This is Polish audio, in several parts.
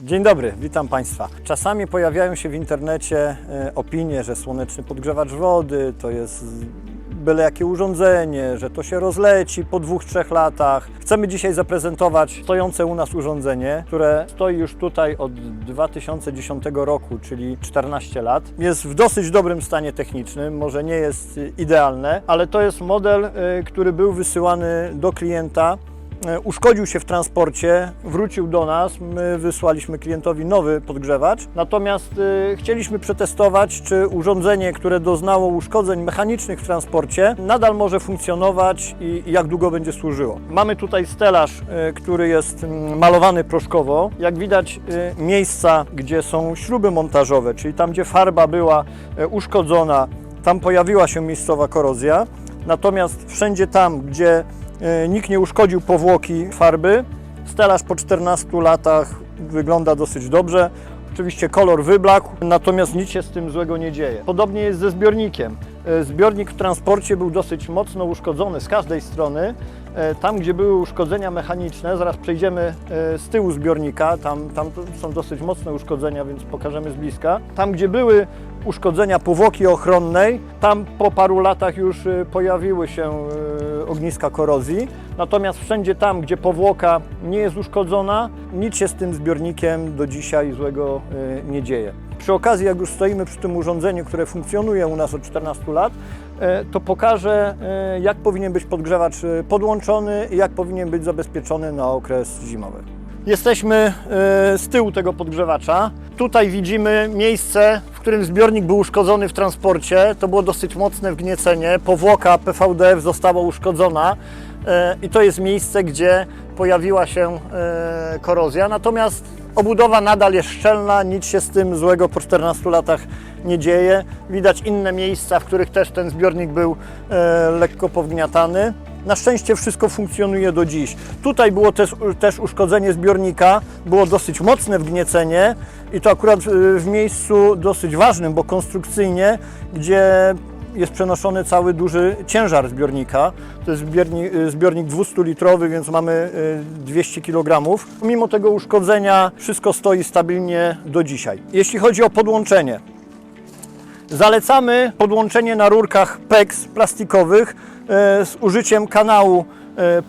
Dzień dobry, witam Państwa. Czasami pojawiają się w internecie e, opinie, że słoneczny podgrzewacz wody to jest byle jakie urządzenie, że to się rozleci po dwóch, trzech latach. Chcemy dzisiaj zaprezentować stojące u nas urządzenie, które stoi już tutaj od 2010 roku, czyli 14 lat. Jest w dosyć dobrym stanie technicznym, może nie jest e, idealne, ale to jest model, e, który był wysyłany do klienta uszkodził się w transporcie, wrócił do nas, my wysłaliśmy klientowi nowy podgrzewacz, natomiast y, chcieliśmy przetestować, czy urządzenie, które doznało uszkodzeń mechanicznych w transporcie, nadal może funkcjonować i, jak długo będzie służyło. Mamy tutaj stelaż, y, który jest mm, malowany proszkowo. Jak widać miejsca, gdzie są śruby montażowe, czyli tam, gdzie farba była uszkodzona, tam pojawiła się miejscowa korozja. Natomiast wszędzie tam, gdzie e, nikt nie uszkodził powłoki farby, stelaż po 14 latach wygląda dosyć dobrze. Oczywiście kolor wyblakł, natomiast nic się z tym złego nie dzieje. Podobnie jest ze zbiornikiem. E, Zbiornik w transporcie był dosyć mocno uszkodzony z każdej strony. E, Tam, gdzie były uszkodzenia mechaniczne, zaraz przejdziemy e, z tyłu zbiornika, tam, tam są dosyć mocne uszkodzenia, więc pokażemy z bliska. Tam, gdzie były uszkodzenia powłoki ochronnej, tam po paru latach już pojawiły się ogniska korozji. Natomiast wszędzie tam, gdzie powłoka nie jest uszkodzona, nic się z tym zbiornikiem do dzisiaj złego nie dzieje. Przy okazji, jak już stoimy przy tym urządzeniu, które funkcjonuje u nas od 14 lat, e, to pokażę, e, jak powinien być podgrzewacz e, podłączony i jak powinien być zabezpieczony na okres zimowy. Jesteśmy z tyłu tego podgrzewacza. Tutaj widzimy miejsce, w którym zbiornik był uszkodzony w transporcie. To było dosyć mocne wgniecenie. Powłoka PVDF została uszkodzona i to jest miejsce, gdzie pojawiła się korozja. Natomiast obudowa nadal jest szczelna, nic się z tym złego po 14 latach nie dzieje. Widać inne miejsca, w których też ten zbiornik był e, lekko powgniatany. Na szczęście wszystko funkcjonuje do dziś. Tutaj było też, też uszkodzenie zbiornika, było dosyć mocne wgniecenie i to akurat y, w miejscu dosyć ważnym, bo konstrukcyjnie, gdzie jest przenoszony cały duży ciężar zbiornika. To jest zbiornik, y, zbiornik 200-litrowy, więc mamy y, 200 kg. Mimo tego uszkodzenia wszystko stoi stabilnie do dzisiaj. Jeśli chodzi o podłączenie, Zalecamy podłączenie na rurkach PEX plastikowych e, z użyciem kanału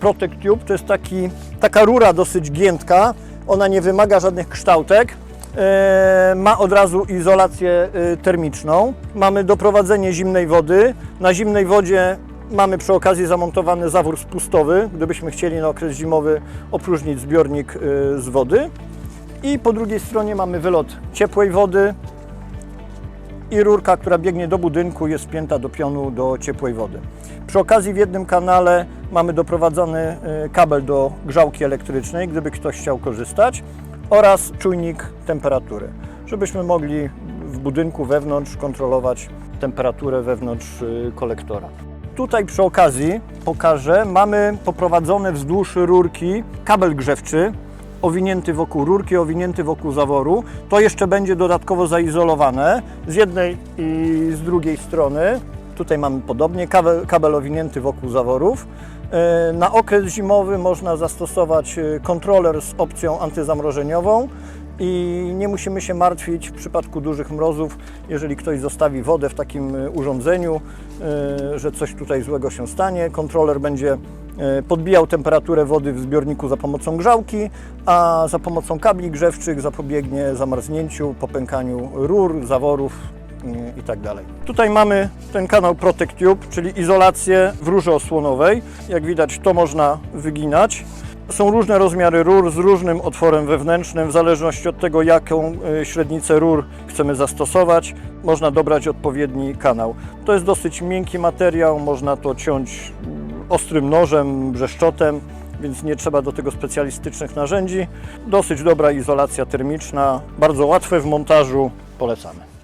Protect Tube. To jest taki, taka rura dosyć giętka. Ona nie wymaga żadnych kształtek. E, Ma od razu izolację e, termiczną. Mamy doprowadzenie zimnej wody. Na zimnej wodzie mamy przy okazji zamontowany zawór spustowy, gdybyśmy chcieli na okres zimowy opróżnić zbiornik e, z wody. I po drugiej stronie mamy wylot ciepłej wody, i rurka, która biegnie do budynku, jest wpięta do pionu do ciepłej wody. Przy okazji w jednym kanale mamy doprowadzony kabel do grzałki elektrycznej, gdyby ktoś chciał korzystać, oraz czujnik temperatury, żebyśmy mogli w budynku wewnątrz kontrolować temperaturę wewnątrz e, kolektora. Tutaj przy okazji pokażę, mamy poprowadzone wzdłuż rurki kabel grzewczy, owinięty wokół rurki, owinięty wokół zaworu. To jeszcze będzie dodatkowo zaizolowane z jednej i z drugiej strony. Tutaj mamy podobnie kabel, kabel owinięty wokół zaworów. E, Na okres zimowy można zastosować e, kontroler z opcją antyzamrożeniową i nie musimy się martwić w przypadku dużych mrozów, jeżeli ktoś zostawi wodę w takim e, urządzeniu, że coś tutaj złego się stanie. Kontroler będzie podbijał temperaturę wody w zbiorniku za pomocą grzałki, a za pomocą kabli grzewczych zapobiegnie zamarznięciu, popękaniu rur, zaworów i tak dalej. Tutaj mamy ten kanał Protect Tube, czyli izolację w rurze osłonowej. Jak widać to można wyginać. Są różne rozmiary rur z różnym otworem wewnętrznym, w zależności od tego, jaką e, średnicę rur chcemy zastosować, można dobrać odpowiedni kanał. To jest dosyć miękki materiał, można to ciąć mm, ostrym nożem, brzeszczotem, więc nie trzeba do tego specjalistycznych narzędzi. Dosyć dobra izolacja termiczna, bardzo łatwe w montażu, polecamy.